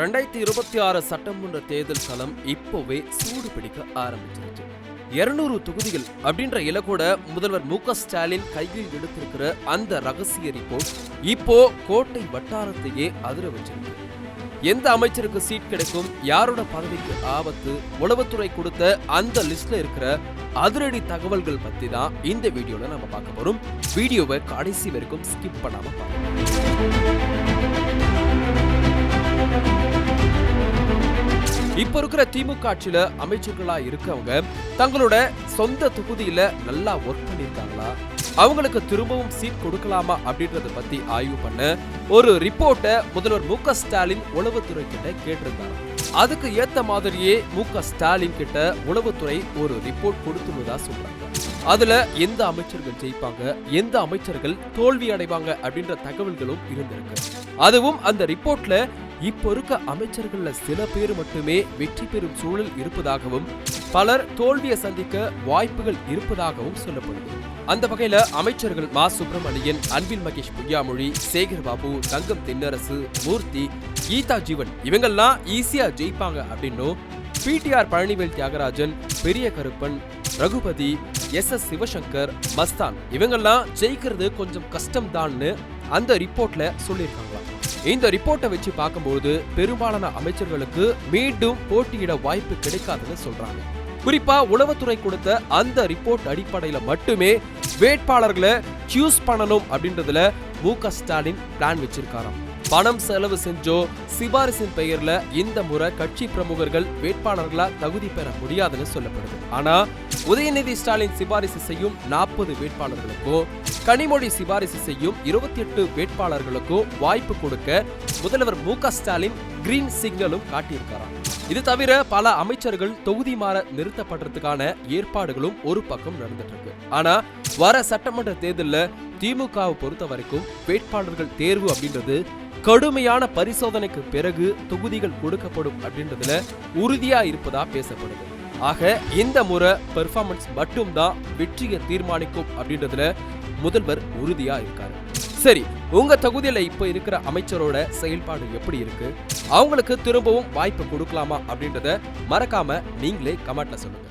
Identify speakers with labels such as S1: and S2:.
S1: ரெண்டாயிரத்தி இருபத்தி ஆறு சட்டமன்ற தேர்தல் களம் இப்போவே சூடு பிடிக்க ஆரம்பிச்சிருச்சு. இருநூறு தொகுதிகள் அப்படின்ற இலக்கோட முதல்வர் மு ஸ்டாலின் கையில் எடுத்திருக்கிற அந்த ரகசிய ரிப்போர்ட் இப்போ கோட்டை வட்டாரத்தையே அதிர வச்சிருக்கு. எந்த அமைச்சருக்கு சீட் கிடைக்கும் யாரோட பதவிக்கு ஆபத்து உளவுத்துறை கொடுத்த அந்த லிஸ்ட்ல இருக்கிற அதிரடி தகவல்கள் பத்தி தான் இந்த வீடியோல நம்ம பார்க்க போறோம். வீடியோவை கடைசி வரைக்கும் ஸ்கிப் பண்ணாம பாருங்க. இப்ப இருக்கிற திமுக ஆட்சியில அமைச்சர்களா இருக்கவங்க தங்களோட சொந்த தொகுதியில நல்லா ஒர்க் பண்ணிருக்காங்களா அவங்களுக்கு திரும்பவும் சீட் கொடுக்கலாமா அப்படின்றத பத்தி ஆய்வு பண்ண ஒரு ரிப்போர்ட்டை முதல்வர் மு க ஸ்டாலின் உளவுத்துறை கிட்ட கேட்டிருந்தாங்க அதுக்கு ஏத்த மாதிரியே மு க ஸ்டாலின் கிட்ட உளவுத்துறை ஒரு ரிப்போர்ட் கொடுத்துள்ளதா சொல்றாங்க. அதுல எந்த அமைச்சர்கள் ஜெயிப்பாங்க எந்த அமைச்சர்கள் தோல்வி அடைவாங்க அப்படின்ற தகவல்களும் இருந்திருக்கு. அதுவும் அந்த ரிப்போர்ட்ல இப்போ இருக்க அமைச்சர்கள்ல சில பேர் மட்டுமே வெற்றி பெறும் சூழல் இருப்பதாகவும் பலர் தோல்வியை சந்திக்க வாய்ப்புகள் இருப்பதாகவும் சொல்லப்படுது. அந்த வகையில அமைச்சர்கள் மா. சுப்பிரமணியன் அன்பில் மகேஷ் பொய்யாமொழி சேகர் பாபு தங்கம் தென்னரசு மூர்த்தி கீதா ஜீவன் இவங்கெல்லாம் ஈஸியா ஜெயிப்பாங்க அப்படின்னும் PTR Palanivel Thiagarajan Periya Karuppan Ragupathy S. S. Sivasankar Masthan இவங்கெல்லாம் ஜெயிக்கிறது கொஞ்சம் கஷ்டம்தான்னு அந்த ரிப்போர்ட்ல சொல்லியிருக்காங்களாம். இந்த ரிப்போர்ட்டை வச்சு பார்க்கும்போது பெரும்பாலான அமைச்சர்களுக்கு மீண்டும் போட்டியிட வாய்ப்பு கிடைக்காதுன்னு சொல்றாங்க. குறிப்பா உளவுத்துறை கொடுத்த அந்த ரிப்போர்ட் அடிப்படையில மட்டுமே வேட்பாளர்களை சூஸ் பண்ணணும் அப்படின்றதுல மு க ஸ்டாலின் பிளான் வச்சிருக்காராம். பணம் செலவு செஞ்சோ சிபாரிசின் பெயர்ல இந்த முறை கட்சி பிரமுகர்கள் வேட்பாளர்களா தகுதி பெற முடியாதுன்னு சொல்லப்படுது. ஆனா உதயநிதி ஸ்டாலின் சிபாரிசு செய்யும் நாற்பது வேட்பாளர்களுக்கோ கனிமொழி சிபாரிசு செய்யும் இருபத்தி எட்டு வேட்பாளர்களுக்கோ வாய்ப்பு கொடுக்க முதல்வர் மு க ஸ்டாலின் கிரீன் சிக்னலும் காட்டியிருக்காராம் இது தவிர பல அமைச்சர்கள் தொகுதி மாற நிறுத்தப்படுறதுக்கான ஏற்பாடுகளும் ஒரு பக்கம் நடந்துட்டு இருக்கு ஆனா வர சட்டமன்ற தேர்தலில் திமுகவை பொறுத்த வரைக்கும் வேட்பாளர்கள் தேர்வு அப்படின்றது கடுமையான பரிசோதனைக்கு பிறகு தொகுதிகள் கொடுக்கப்படும் அப்படின்றதுல உறுதியா இருப்பதா பேசப்படுது. ஆக இந்த முறை பெர்ஃபார்மன்ஸ் மட்டும்தான் வெற்றியை தீர்மானிக்கும் அப்படின்றதுல முதல்வர் உறுதியா இருக்காரு. சரி உங்க தொகுதியில இப்ப இருக்கிற அமைச்சரோட செயல்பாடு எப்படி இருக்கு? அவங்களுக்கு திரும்பவும் வாய்ப்பு கொடுக்கலாமா அப்படின்றத மறக்காம நீங்களே கமெண்ட்ல சொல்லுங்க.